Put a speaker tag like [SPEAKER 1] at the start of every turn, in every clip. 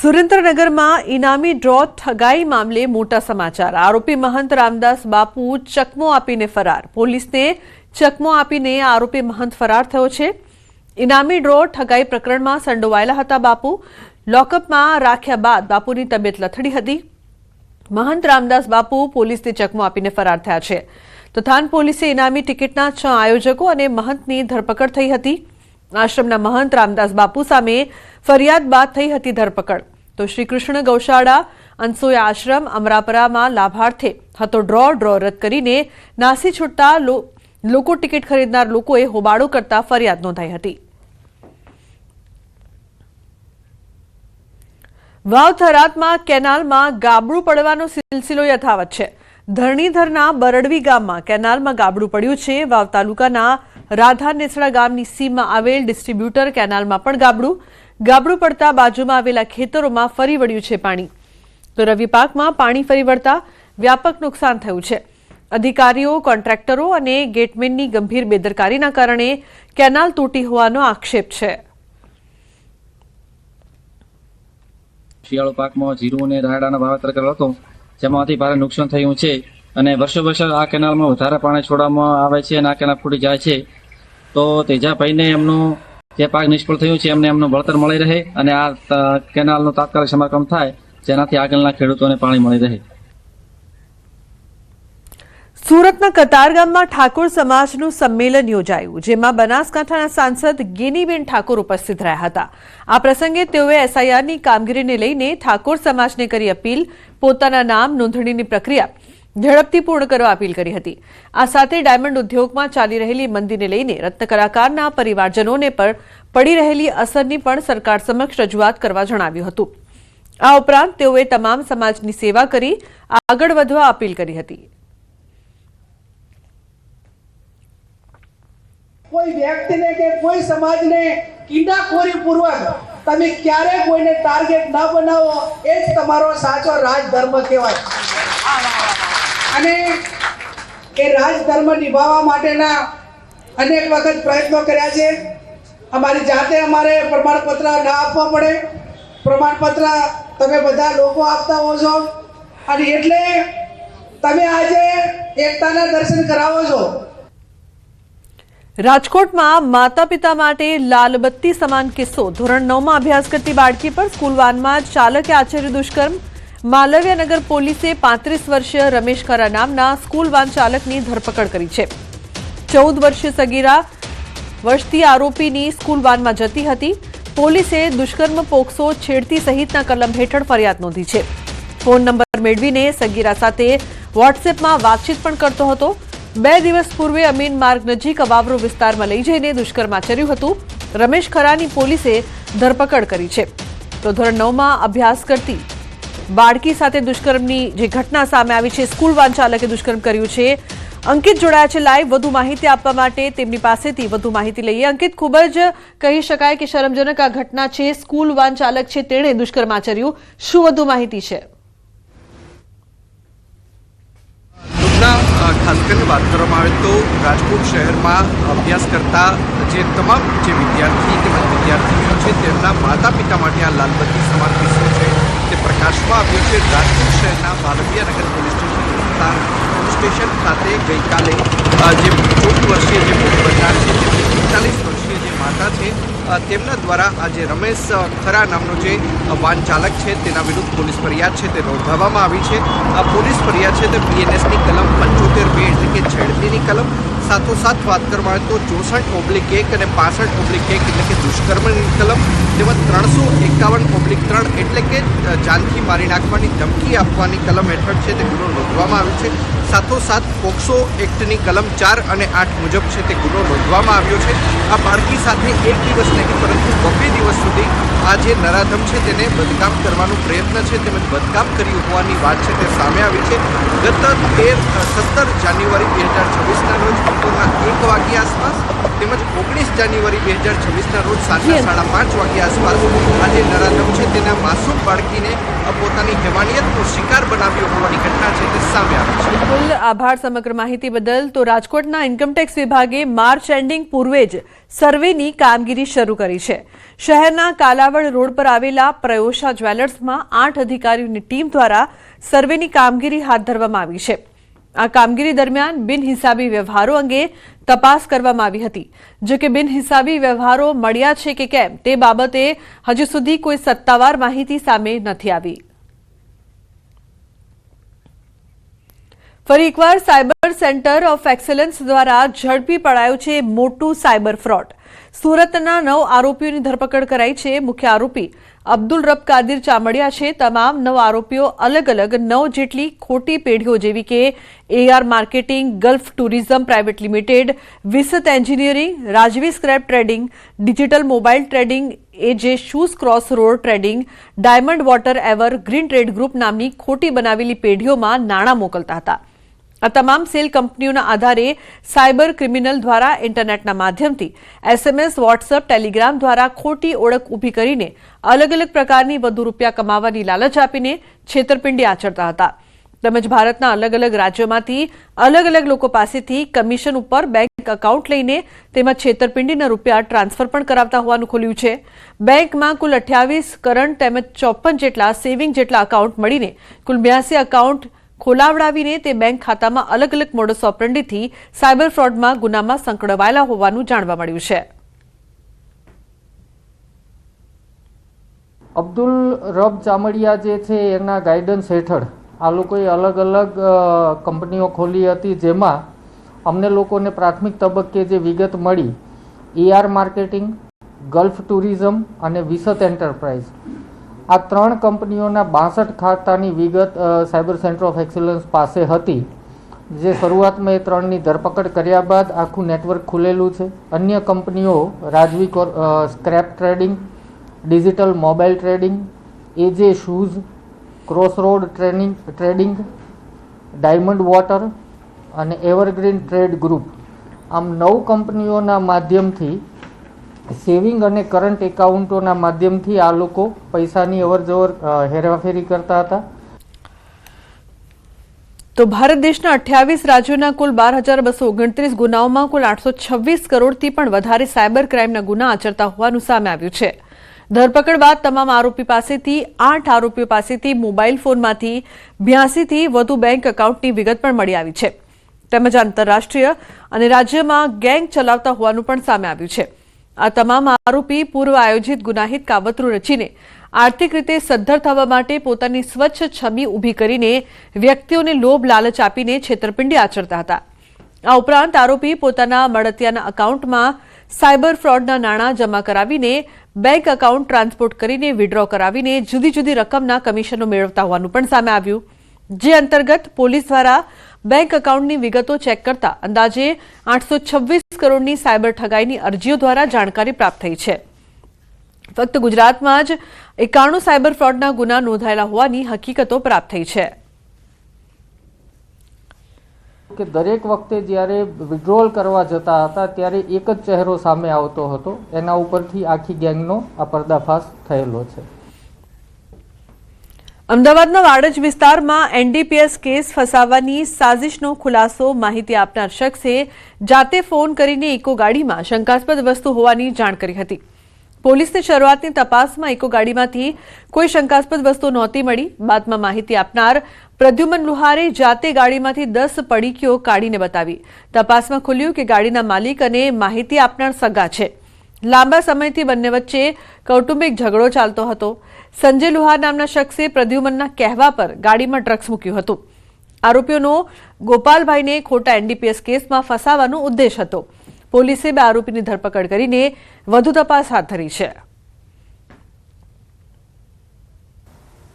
[SPEAKER 1] સુરેન્દ્રનગરમાં ઇનામી ડ્રો ઠગાઈ મામલે મોટા સમાચાર. આરોપી મહંત રામદાસ બાપુ ચકમો આપીને ફરાર. પોલીસને ચકમો આપીને આરોપી મહંત ફરાર થયો છે. ઇનામી ડ્રો ઠગાઈ પ્રકરણમાં સંડોવાયેલા હતા બાપુ. લોકઅપમાં રાખ્યા બાદ બાપુની તબિયત લથડી હતી. મહંત રામદાસ બાપુ પોલીસને ચકમો આપીને ફરાર થયા છે. તો થાન પોલીસે ઇનામી ટિકિટના છ આયોજકો અને મહંતની ધરપકડ થઈ હતી. આશ્રમના મહંત રામદાસ બાપુ સામે ફરિયાદ બાદ થઈ હતી ધરપકડ. તો શ્રી કૃષ્ણ ગૌશાળા અંસોય આશ્રમ, અમરાપરામાં લાભાર્થે હતો ડ્રો ડ્રો રદ કરીને નાસી છૂટતા લોકો ટિકિટ ખરીદનાર લોકોએ હોબાળો કરતા ફરિયાદ નોંધાઈ હતી. વાવ થરાદમાં કેનાલમાં ગાબડું પડવાનો સિલસિલો યથાવત છે. ધરણીધરના બરડવી ગામમાં કેનાલમાં ગાબડું પડ્યું છે. વાવ તાલુકાના રાધા નેસડા ગામની સીમમાં આવેલ ડિસ્ટ્રીબ્યુટર કેનાલમાં પણ ગાબડું ગાબડું પડતા બાજુમાં આવેલા ખેતરોમાં ફરી વળ્યું છે પાણી. તો રવિ પાકમાં પાણી ફરી વળતા વ્યાપક નુકસાન થયું છે. અધિકારીઓ, કોન્ટ્રાક્ટરો અને ગેટમેનની ગંભીર બેદરકારીના કારણે કેનાલ તૂટી હોવાનો આક્ષેપ છે.
[SPEAKER 2] શિયાળુ પાકમાં જીરું અને રાયડાનો વાવેતર કરેલો હતો જેમાંથી ભારે નુકસાન થયું છે. અને વર્ષો વર્ષ આ કેનાલમાં વધારે પાણી છોડવામાં આવે છે અને આ કેનાલ ફૂટી જાય છે. તો તેજાભાઈને એમનું જે પાક નિષ્ફળ થયો છે, એમને એમનું વળતર મળી રહે અને આ કેનાલનું તાત્કાલિક સમારકામ થાય, જેનાથી આગળના ખેડૂતોને પાણી મળી રહે.
[SPEAKER 1] સુરતના કતારગામમાં ઠાકોર સમાજનું સંમેલન યોજાયું, જેમાં બનાસકાંઠાના સાંસદ ગેનીબેન ઠાકોર ઉપસ્થિત રહ્યા હતા. આ પ્રસંગે તેઓએ એસઆઈઆરની કામગીરીને લઈને ઠાકોર સમાજને કરી અપીલ, પોતાના નામ નોંધણીની પ્રક્રિયા ઝડપથી પૂર્ણ કરવા અપીલ કરી હતી. આ સાથે ડાયમંડ ઉદ્યોગમાં ચાલી રહેલી મંદીને લઈને રત્નકલાકારના પરિવારજનોને પર પડી રહેલી અસરની પણ સરકાર સમક્ષ રજૂઆત કરવા જણાવ્યું હતું. આ ઉપરાંત તેઓએ તમામ સમાજની સેવા કરી આગળ વધવા અપીલ કરી હતી.
[SPEAKER 3] કોઈ વ્યક્તિને કે કોઈ સમાજને કિંડાખોરી પૂર્વક તમે ક્યારે કોઈને ટાર્ગેટ ના બનાવો, એ જ તમારો સાચો રાજધર્મ કહેવાય. અને એ રાજધર્મ નિભાવવા માટેના અનેક વખત પ્રયત્નો કર્યા છે. અમારી જાતે અમારે પ્રમાણપત્ર ના આપવા પડે. પ્રમાણપત્ર તમે બધા લોકો આપતા હો છો. અને એટલે તમે આજે એકતાના દર્શન કરાવો છો.
[SPEAKER 1] રાજકોટમાં માતા પિતા માટે લાલબત્તી સમાન કિસ્સો. ધોરણ નવમાં અભ્યાસ કરતી બાળકી પર સ્કૂલ વાનમાં ચાલકે આચર્યું દુષ્કર્મ માલવ્યનગર પોલીસે પાંત્રીસ વર્ષીય રમેશ ખરા નામના સ્કૂલ વાન ચાલકની ધરપકડ કરી છે. ચૌદ વર્ષીય સગીરા વર્ષથી આરોપીની સ્કૂલ વાનમાં જતી હતી. પોલીસે દુષ્કર્મ પોક્સો છેડતી સહિતના કલમ હેઠળ ફરિયાદ નોંધી છે. ફોન નંબર મેળવીને સગીરા સાથે વોટ્સએપમાં વાતચીત પણ કરતો હતો. બે દિવસ પૂર્વે અમીન માર્ગ નજીક અવાવરો વિસ્તારમાં લઈ જઈને દુષ્કર્મ આચર્યું હતું. રમેશ ખરાની પોલીસે ધરપકડ કરી છે. તો ધોરણ નવમાં અભ્યાસ કરતી બાળકી સાથે દુષ્કર્મની જે ઘટના સામે આવી છે, સ્કૂલ વાન ચાલકે દુષ્કર્મ કર્યું છે. અંકિત જોડાયા છે લાઈવ વધુ માહિતી આપવા માટે તેમની પાસેથી વધુ માહિતી લઈએ. અંકિત, ખૂબ જ કહી શકાય કે શરમજનક આ ઘટના છે. સ્કૂલ વાન ચાલક છે, તેણે દુષ્કર્મ આચર્યું શું વધુ માહિતી છે?
[SPEAKER 4] ખાસ કરીને વાત કરવામાં આવે તો રાજકોટ શહેરમાં અભ્યાસ કરતા જે તમામ જે વિદ્યાર્થી, તેમજ વિદ્યાર્થીનીઓ છે, તેમના માતા પિતા માટે આ લાલબત્તી સમાન કિસ્સો પ્રકાશમાં આવ્યો છે. રાજકોટ શહેરના Malviyanagar police station police station ખાતે ગઈકાલે જે ચૌદ વર્ષીય જે બનનાર છે, જે પિસ્તાલીસ વર્ષીય જે માતા છે તેમના દ્વારા આ જે રમેશ ખરા નામનો જે વાહન ચાલક છે, તેના વિરુદ્ધ પોલીસ ફરિયાદ છે, તે નોંધાવવામાં આવી છે. આ પોલીસ ફરિયાદ છે, તે બીએનએસની કલમ પંચોતેર બે એટલે કે છેડતીની કલમ, સાથોસાથ વાત કરવામાં તો ચોસઠ ઓબ્લિક એક અને પાસઠ ઓબ્લિક એક એટલે કે દુષ્કર્મની કલમ તેમજ ત્રણસો એકાવન પબ્લિક ત્રણ એટલે કે જાનથી મારી નાખવાની ધમકી આપવાની કલમ હેઠળ છે તે ગુનો નોંધવામાં આવ્યો છે. સાથોસાથ પોક્સો એક્ટની કલમ ચાર અને આઠ મુજબ છે તે ગુનો નોંધવામાં આવ્યો છે. આ બાળકી સાથે એક દિવસ નહીં, પરંતુ બબ્બે દિવસ સુધી આ જે નરાધમ છે તેને બદકામ કરવાનો પ્રયત્ન છે, તેમજ બદકામ કર્યું હોવાની વાત છે તે સામે આવી છે. ગત તેર સત્તર જાન્યુઆરી બે હજાર છવ્વીસના રોજ બપોરના એક વાગ્યા આસપાસ તેમજ ઓગણીસ જાન્યુઆરી બે હજાર છવ્વીસના રોજ સાંજના સાડા પાંચ વાગ્યા આસપાસ આ જે નરાધમ છે તેના માસૂમ બાળકીને પોતાની હેવાનિયતનો શિકાર બનાવ્યો હોવાની ઘટના છે તે સામે આવી છે.
[SPEAKER 1] બિલકુલ આભાર સમગ્ર માહિતી બદલ. તો રાજકોટના ઇન્કમટેક્સ વિભાગે માર્ચ એન્ડિંગ પૂર્વે જ સર્વેની કામગીરી શરૂ કરી છે. શહેરના કાલાવડ રોડ પર આવેલા પ્રયોશા જ્વેલર્સમાં આઠ અધિકારીઓની ટીમ દ્વારા સર્વેની કામગીરી હાથ ધરવામાં આવી છે. આ કામગીરી દરમિયાન બિનહિસાબી વ્યવહારો અંગે તપાસ કરવામાં આવી હતી. જો કે બિનહિસાબી વ્યવહારો મળ્યા છે કે કેમ તે બાબતે હજુ સુધી કોઈ સત્તાવાર માહિતી સામે નથી આવી. ફરી એકવાર સાયબર સેન્ટર ઓફ એક્સેલન્સ દ્વારા ઝડપી પડાયું છે મોટું સાયબર ફ્રોડ. સુરતના નવ આરોપીઓની ધરપકડ કરાઈ છે મુખ્ય આરોપી અબ્દુલ રબ કાદિર ચામડિયા છે. તમામ નવ આરોપીઓ અલગ અલગ નવ જેટલી ખોટી પેઢીઓ જેવી કે AR marketing Gulf tourism private limited Visat engineering Rajvi scrap trading digital mobile trading A J shoes cross road trading diamond water ever green trade group નામની ખોટી બનાવેલી પેઢીઓમાં નાણાં મોકલતા હતા. આ તમામ સેલ કંપનીઓના આધારે સાયબર ક્રિમિનલ દ્વારા ઇન્ટરનેટના માધ્યમથી એસએમએસ વોટ્સઅપ ટેલિગ્રામ દ્વારા ખોટી ઓળખ ઊભી કરીને અલગ અલગ પ્રકારની વધુ રૂપિયા કમાવાની લાલચ આપીને છેતરપિંડી આચરતા હતા. તેમજ ભારતના અલગ અલગ રાજ્યોમાંથી અલગ અલગ લોકો પાસેથી કમિશન ઉપર બેંક એકાઉન્ટ લઈને તેમાં છેતરપિંડીના રૂપિયા ટ્રાન્સફર પણ કરાવતા હોવાનું ખુલ્યું છે. બેંકમાં કુલ અઠ્યાવીસ કરંટ તેમજ ચોપન જેટલા સેવિંગ જેટલા એકાઉન્ટ મળીને કુલ બ્યાસી એકાઉન્ટ ખોલાવડાવીને તે બેંક ખાતામાં અલગ અલગ મોડસ ઓપરેન્ડીથી સાયબર ફ્રોડમાં ગુનામાં સંકળાયેલા હોવાનું જાણવા મળ્યું છે.
[SPEAKER 5] અબ્દુલ રબ ચામડિયા જે છે એના ગાઈડન્સ હેઠળ આ લોકોએ અલગ અલગ કંપનીઓ ખોલી હતી જેમાં અમને લોકોને પ્રાથમિક તબક્કે જે વિગત મળી એઆર માર્કેટિંગ ગલ્ફ ટુરિઝમ અને વિસત એન્ટરપ્રાઇઝ આ ત્રણ કંપનીઓના બાસઠ ખાતાની વિગત સાયબર સેન્ટર ઓફ એક્સલન્સ પાસે હતી, જે શરૂઆતમાં એ ત્રણની ધરપકડ કર્યા બાદ આખું નેટવર્ક ખુલેલું છે. અન્ય કંપનીઓ, Rajvi core- scrap trading, digital mobile trading, AJ shoes cross road training, trading, diamond water અને એવરગ્રીન ટ્રેડ ગ્રુપ. આમ નવ કંપનીઓના માધ્યમથી સેવિંગ અને કરંટ એકાઉન્ટોના માધ્યમથી આ લોકો પૈસાની અવરજવર હેરાફેરી કરતા હતા.
[SPEAKER 1] તો ભારત દેશના અઠ્યાવીસ રાજ્યોના કુલ બાર હજાર બસો ઓગણત્રીસ ગુનાઓમાં કુલ આઠસો છવ્વીસ કરોડથી પણ વધારે સાયબર ક્રાઇમના ગુના આચરતા હોવાનું સામે આવ્યું છે. ધરપકડ બાદ તમામ આરોપી પાસેથી, આઠ આરોપીઓ પાસેથી મોબાઈલ ફોનમાંથી બ્યાસીથી વધુ બેંક એકાઉન્ટની વિગત પણ મળી આવી છે. તેમજ આંતરરાષ્ટ્રીય અને રાજ્યમાં ગેંગ ચલાવતા હોવાનું પણ સામે આવ્યું છે. આ તમામ આરોપી પૂર્વ આયોજિત ગુનાહિત કાવતરું રચીને આર્થિક રીતે સદ્ધર થવા માટે પોતાની સ્વચ્છ છબી ઊભી કરીને વ્યક્તિઓને લોભ લાલચ આપીને છેતરપિંડી આચરતા હતા. આ ઉપરાંત આરોપી પોતાના મળતિયાના એકાઉન્ટમાં સાયબર ફ્રોડના નાણાં જમા કરાવીને બેંક એકાઉન્ટ ટ્રાન્સપોર્ટ કરીને વિડ્રો કરાવીને જુદી જુદી રકમના કમિશનો મેળવતા હોવાનું પણ સામે આવ્યું. જે અંતર્ગત પોલીસ દ્વારા બેંક એકાઉન્ટની વિગતો ચેક કરતા અંદાજે આઠસો કરોડની સાયબર ઠગાઈની અરજીઓ દ્વારા જાણકારી પ્રાપ્ત થઈ છે. ફક્ત ગુજરાતમાં જ એકાણું સાયબર ફ્રોડના ગુના નોંધાયેલા હોવાની હકીકતો પ્રાપ્ત થઈ છે.
[SPEAKER 5] કે દરેક વખતે જ્યારે વિડ્રોલ કરવા જતા હતા ત્યારે એક જ ચહેરો સામે આવતો હતો. એના ઉપરથી આખી ગેંગનો આ પર્દાફાશ થયેલો છે.
[SPEAKER 1] અમદાવાદના વાડજ વિસ્તારમાં એનડીપીએસ કેસ ફસાવવાની સાઝિશનો ખુલાસો માહિતી આપનાર શખ્સે જાતે ફોન કરીને ઇકો ગાડીમાં શંકાસ્પદ વસ્તુ હોવાની જાણ કરી હતી. પોલીસની શરૂઆતની તપાસમાં ઇકો ગાડીમાંથી કોઈ શંકાસ્પદ વસ્તુ નહોતી મળી. બાદમાં માહિતી આપનાર પ્રદ્યુમન લુહારે જાતે ગાડીમાંથી દસ પડીકીઓ કાઢીને બતાવી. તપાસમાં ખુલ્યું કે ગાડીના માલિક અને માહિતી આપનાર સગા છે. લાંબા સમયથી બંને વચ્ચે કૌટુંબિક ઝઘડો ચાલતો હતો. સંજય લુહાર નામના શખ્સે પ્રદ્યુમનના કહેવા પર ગાડીમાં ડ્રગ્સ મૂક્યું હતું. આરોપીઓનો ગોપાલભાઈને ખોટા એનડીપીએસ કેસમાં ફસાવવાનો ઉદ્દેશ હતો. પોલીસે બે આરોપીની ધરપકડ કરીને વધુ તપાસ હાથ ધરી છે.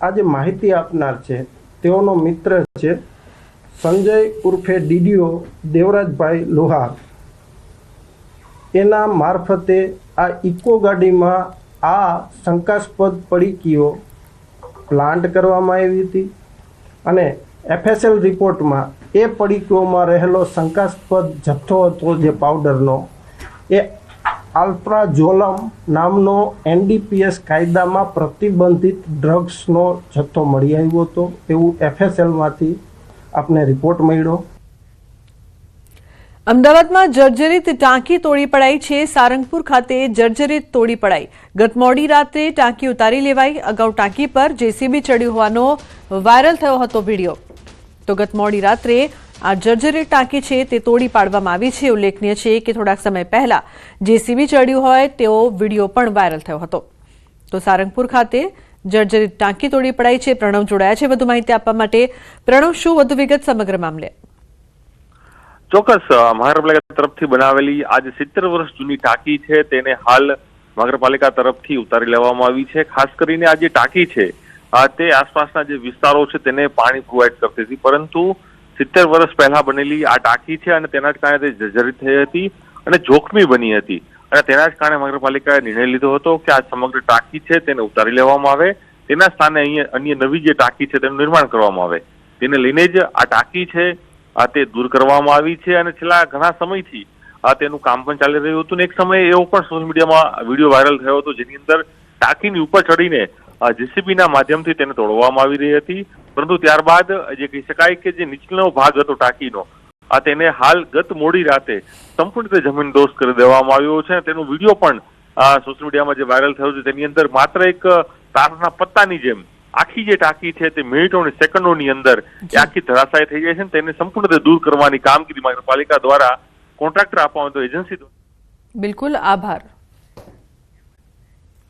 [SPEAKER 6] આજે માહિતી આપનાર છે, તેઓનો મિત્ર છે સંજય ઉર્ફે ડીડીઓ દેવરાજભાઈ લોહાર. એના મારફતે આ ઇકો ગાડીમાં આ શંકાસ્પદ પડીકીઓ પ્લાન્ટ કરવામાં આવી હતી અને એફએસએલ રિપોર્ટમાં એ પડીકીઓમાં રહેલો શંકાસ્પદ જથ્થો હતો જે પાવડરનો. એ આલ્પ્રાઝોલમ નામનો એનડીપીએસ કાયદામાં પ્રતિબંધિત ડ્રગ્સનો જથ્થો મળી આવ્યો હતો. એવું એફએસએલમાંથી આપને રિપોર્ટ મળ્યો.
[SPEAKER 1] અમદાવાદમાં જર્જરિત ટાંકી તોડી પડાઈ છે. સારંગપુર ખાતે જર્જરિત તોડી પડાઈ. ગત મોડી રાત્રે ટાંકી ઉતારી લેવાઈ. અગાઉ ટાંકી પર જેસીબી ચડ્યું હોવાનો વાયરલ થયો હતો વીડિયો. તો ગત મોડી રાત્રે આ જર્જરિત ટાંકી છે તે તોડી પાડવામાં આવી છે. ઉલ્લેખનીય છે કે થોડાક સમય પહેલા જેસીબી ચડ્યું હોય તેવો વીડિયો પણ વાયરલ થયો હતો. તો સારંગપુર ખાતે જર્જરિત ટાંકી તોડી પડાઈ છે. પ્રણવ જોડાયા છે. વધુ માહિતી આપવા માટે પ્રણવ, શું વધુ વિગત સમગ્ર મામલે?
[SPEAKER 7] ચોક્કસ મહાનગરપાલિકા તરફથી બનાવેલી આજે સિત્તેર વર્ષ જૂની ટાંકી છે, તેને હાલ મહાનગરપાલિકા તરફથી ઉતારી લેવામાં આવી છે. ખાસ કરીને આ જે ટાંકી છે તે આસપાસના જે વિસ્તારો છે, તેને પાણી પ્રોવાઈડ કરતી હતી. પરંતુ સિત્તેર વર્ષ પહેલા બનેલી આ ટાંકી છે અને તેના જ કારણે તે જર્જરિત થઈ હતી અને જોખમી બની હતી. અને તેના જ કારણે મહાનગરપાલિકાએ નિર્ણય લીધો હતો કે આ સમગ્ર ટાંકી છે, તેને ઉતારી લેવામાં આવે. તેના સ્થાને અહીંયા અન્ય નવી જે ટાંકી છે, તેનું નિર્માણ કરવામાં આવે. તેને લઈને જ આ ટાંકી છે આ તે દૂર કરવામાં આવી છે અને છેલ્લા ઘણા સમયથી આ તેનું કામ પણ ચાલી રહ્યું હતું. એક સમયે એવો પણ સોશિયલ મીડિયામાં વીડિયો વાયરલ થયો હતો, જેની અંદર ટાંકીની ઉપર ચડીને જેસીબીના માધ્યમથી તેને તોડવામાં આવી રહી હતી. પરંતુ ત્યારબાદ જે કહી શકાય કે જે નીચલો ભાગ હતો ટાંકીનો, આ તેને હાલ ગત મોડી રાતે સંપૂર્ણ રીતે જમીન દોષ કરી દેવામાં આવ્યો છે. તેનો વીડિયો પણ સોશિયલ મીડિયામાં જે વાયરલ થયો છે, તેની અંદર માત્ર એક તારના પત્તાની જેમ આખી જે ટાંકી છે તે મિનિટો અને સેકન્ડોની અંદર એ આખી ધરાશાય થઈ જાય છે તેને સંપૂર્ણ રીતે દૂર કરવાની કામગીરી મહાનગરપાલિકા દ્વારા કોન્ટ્રાક્ટર આપવામાં તો એજન્સી દ્વારા.
[SPEAKER 1] બિલકુલ આભાર.